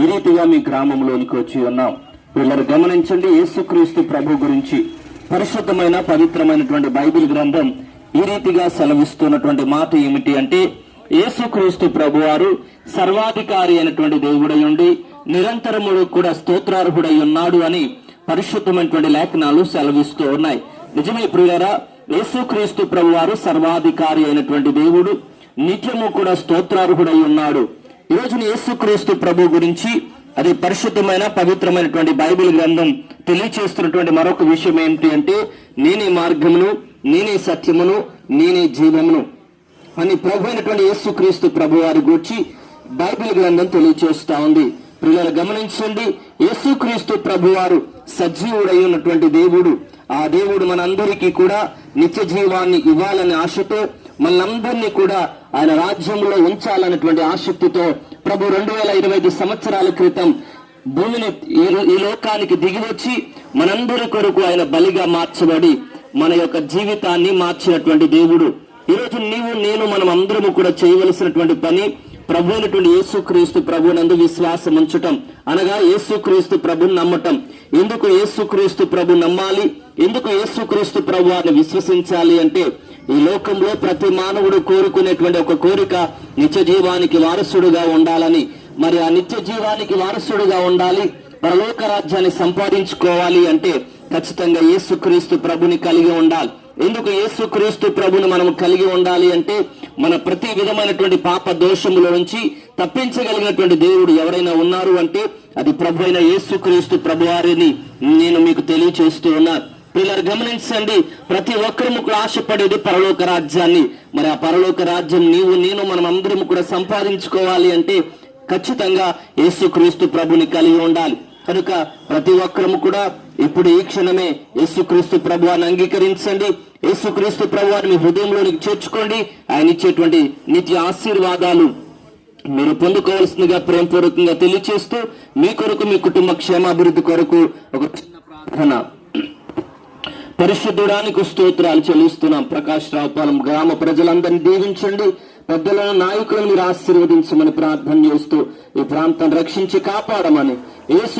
ఈ రీతిగా మీ గ్రామంలోనికి వచ్చి ఉన్నాం. వీళ్ళని గమనించండి యేసుక్రీస్తు ప్రభు గురించి పరిశుద్ధమైన పవిత్రమైనటువంటి బైబిల్ గ్రంథం ఈ రీతిగా సెలవిస్తున్నటువంటి మాట ఏమిటి అంటే యేసుక్రీస్తు ప్రభు వారు సర్వాధికారి అయినటువంటి దేవుడై ఉండి నిరంతరముడు కూడా స్తోత్రార్హుడై ఉన్నాడు అని పరిశుద్ధమైనటువంటి లేఖనాలు సెలవిస్తూ ఉన్నాయి. నిజమే ప్రియులరా యేసుక్రీస్తు ప్రభు వారు సర్వాధికారి అయినటువంటి దేవుడు నిత్యము కూడా స్తోత్రార్హుడై ఉన్నాడు. ఈరోజు యేసుక్రీస్తు ప్రభు గురించి అది పరిశుద్ధమైన పవిత్రమైనటువంటి బైబిల్ గ్రంథం తెలియచేస్తున్నటువంటి మరొక విషయం ఏమిటి అంటే నేనే మార్గమును నేనే సత్యమును నేనే జీవమును అని ప్రభు అయినటువంటి యేసుక్రీస్తు ప్రభు వారి గురించి బైబిల్ గ్రంథం తెలియచేస్తా ఉంది. పిల్లలు గమనించండి యేసుక్రీస్తు ప్రభు వారు సజీవుడై ఉన్నటువంటి దేవుడు. ఆ దేవుడు మనందరికీ కూడా నిత్య జీవాన్ని ఇవ్వాలనే ఆశతో మనందరినీ కూడా ఆయన రాజ్యంలో ఉంచాలన్నటువంటి ఆసక్తితో ప్రభు రెండు వేల ఇరవై ఐదు సంవత్సరాల క్రితం భూమిని ఈ- లోకానికి దిగి వచ్చి మనందరి కొరకు ఆయన బలిగా మార్చబడి మన యొక్క జీవితాన్ని మార్చినటువంటి దేవుడు. ఈరోజు నీవు నేను మనం అందరము కూడా చేయవలసినటువంటి పని ప్రభు అయినటువంటి యేసుక్రీస్తు ప్రభునందు విశ్వాసం ఉంచటం. అనగా యేసుక్రీస్తు ప్రభుని నమ్మటం. ఎందుకు యేసుక్రీస్తు ప్రభు నమ్మాలి? ఎందుకు యేసుక్రీస్తు ప్రభు వారిని విశ్వసించాలి అంటే ఈ లోకంలో ప్రతి మానవుడు కోరుకునేటువంటి ఒక కోరిక నిత్య జీవానికి వారసుడుగా ఉండాలని. మరి ఆ నిత్య జీవానికి వారసుడుగా ఉండాలి పరలోక రాజ్యాన్ని సంపాదించుకోవాలి అంటే ఖచ్చితంగా యేసుక్రీస్తు ప్రభుని కలిగి ఉండాలి. ఎందుకు యేసుక్రీస్తు ప్రభుని మనం కలిగి ఉండాలి అంటే మన ప్రతి విధమైనటువంటి పాప దోషముల నుంచి తప్పించగలిగినటువంటి దేవుడు ఎవరైనా ఉన్నారు అంటే అది ప్రభు అయిన యేసుక్రీస్తు ప్రభువారిని నేను మీకు తెలియచేస్తూ ఉన్నాను. వీళ్ళని గమనించండి. ప్రతి ఒక్కరము కూడా ఆశపడేది పరలోక రాజ్యాన్ని. మరి ఆ పరలోక రాజ్యం నీవు నేను మనం అందరం కూడా సంపాదించుకోవాలి అంటే ఖచ్చితంగా యేసుక్రీస్తు ప్రభుని కలిగి ఉండాలి. కనుక ప్రతి ఒక్కరము కూడా ఇప్పుడు ఈ క్షణమే యేసుక్రీస్తు ప్రభువాన్ని అంగీకరించండి. యేసుక్రీస్తు ప్రభువాన్ని మీ హృదయంలోనికి చేర్చుకోండి. ఆయన ఇచ్చేటువంటి నిత్య ఆశీర్వాదాలు మీరు పొందుకోవాల్సిందిగా ప్రేమపూర్వకంగా తెలియచేస్తూ మీ కొరకు మీ కుటుంబ క్షేమాభివృద్ధి కొరకు ఒక చిన్న ప్రార్థన. పరిశుద్ధుడానికి స్తోత్రాలు చెల్లిస్తున్నాం. ప్రకాష్ రావుపాలెం గ్రామ ప్రజలందరినీ దీవించండి. పెద్దలను నాయకులను మీరు ఆశీర్వదించమని ప్రార్థన చేస్తూ ఈ ప్రాంతాన్ని రక్షించి కాపాడమని ఏసు